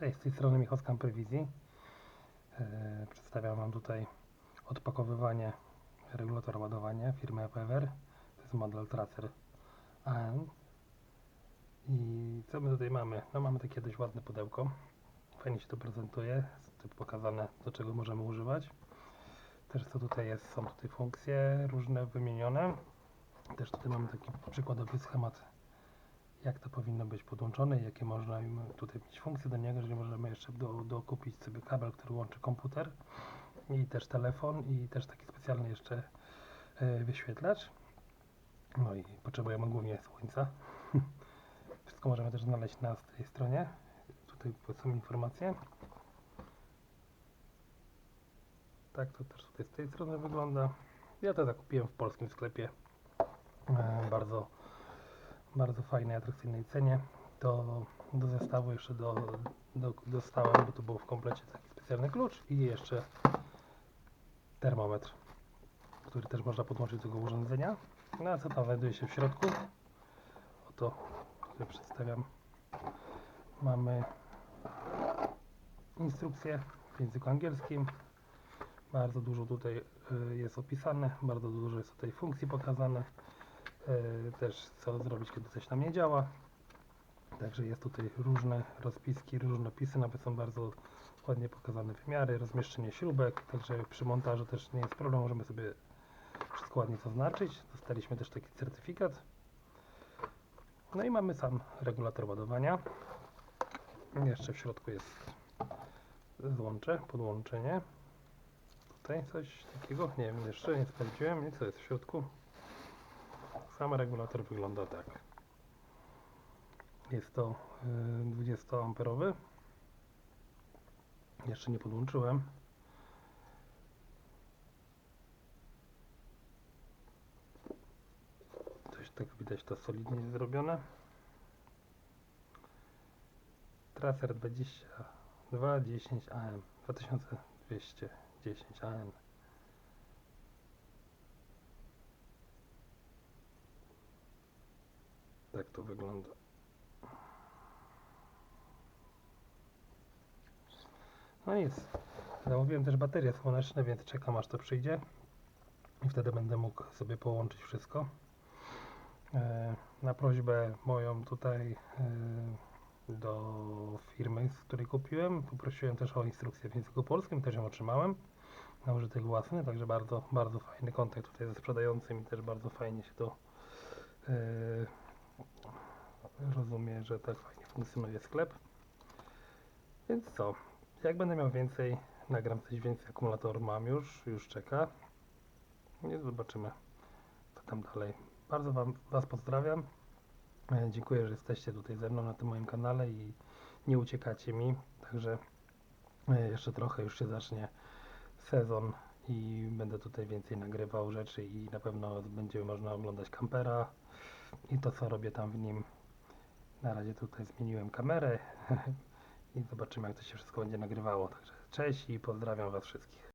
Cześć, z tej strony Michał z Camperwizji. E, Przedstawiam Wam tutaj odpakowywanie regulatora ładowania firmy EPWR. To jest model Tracer AM. I co my tutaj mamy? No mamy takie dość ładne pudełko. Fajnie się to prezentuje. Jest tu pokazane do czego możemy używać. Też co tutaj jest, są tutaj funkcje różne wymienione. Też tutaj mamy taki przykładowy schemat jak to powinno być podłączone jakie można tutaj mieć funkcje do niego, że możemy jeszcze do, dokupić sobie kabel, który łączy komputer i też telefon i też taki specjalny jeszcze e, wyświetlacz. No i potrzebujemy głównie słońca. Wszystko możemy też znaleźć na tej stronie. Tutaj są informacje. Tak to też tutaj z tej strony wygląda. Ja to zakupiłem w polskim sklepie. E, bardzo bardzo fajnej, atrakcyjnej cenie. Do, do zestawu jeszcze do, do, dostałem, bo to było w komplecie taki specjalny klucz i jeszcze termometr, który też można podłączyć do tego urządzenia. No a co tam znajduje się w środku? Oto tutaj przedstawiam. Mamy instrukcję w języku angielskim. Bardzo dużo tutaj y, jest opisane, bardzo dużo jest tutaj funkcji pokazane. E, też co zrobić, kiedy coś nam nie działa. Także jest tutaj różne rozpiski, różne opisy, nawet są bardzo ładnie pokazane wymiary, rozmieszczenie śrubek, także przy montażu też nie jest problem, możemy sobie wszystko ładnie zaznaczyć. Dostaliśmy też taki certyfikat. No i mamy sam regulator ładowania. Jeszcze w środku jest złącze, podłączenie. Tutaj coś takiego, nie wiem, jeszcze nie sprawdziłem, i co jest w środku. Sam regulator wygląda tak. Jest to y, 20 amperowy. Jeszcze nie podłączyłem. Coś tak widać to solidnie zrobione. Tracer 22 10 AM 2210 AM To wygląda. No nic. Zamówiłem też baterie słoneczne, więc czekam aż to przyjdzie. I wtedy będę mógł sobie połączyć wszystko. E, na prośbę moją tutaj e, do firmy, z której kupiłem, poprosiłem też o instrukcję w języku polskim, też ją otrzymałem na użytek własny, także bardzo, bardzo fajny kontakt tutaj ze sprzedającym i też bardzo fajnie się to e, rozumie, że tak fajnie funkcjonuje sklep. Więc co? Jak będę miał więcej, nagram coś więcej. Akumulator mam już, już czeka. I zobaczymy, co tam dalej. Bardzo wam, Was pozdrawiam. E, Dziękuję, że jesteście tutaj ze mną na tym moim kanale i nie uciekacie mi. Także e, jeszcze trochę już się zacznie sezon i będę tutaj więcej nagrywał rzeczy i na pewno będzie można oglądać kampera i to co robię tam w nim. Na razie tutaj zmieniłem kamerę i zobaczymy jak to się wszystko będzie nagrywało. Także cześć i pozdrawiam Was wszystkich.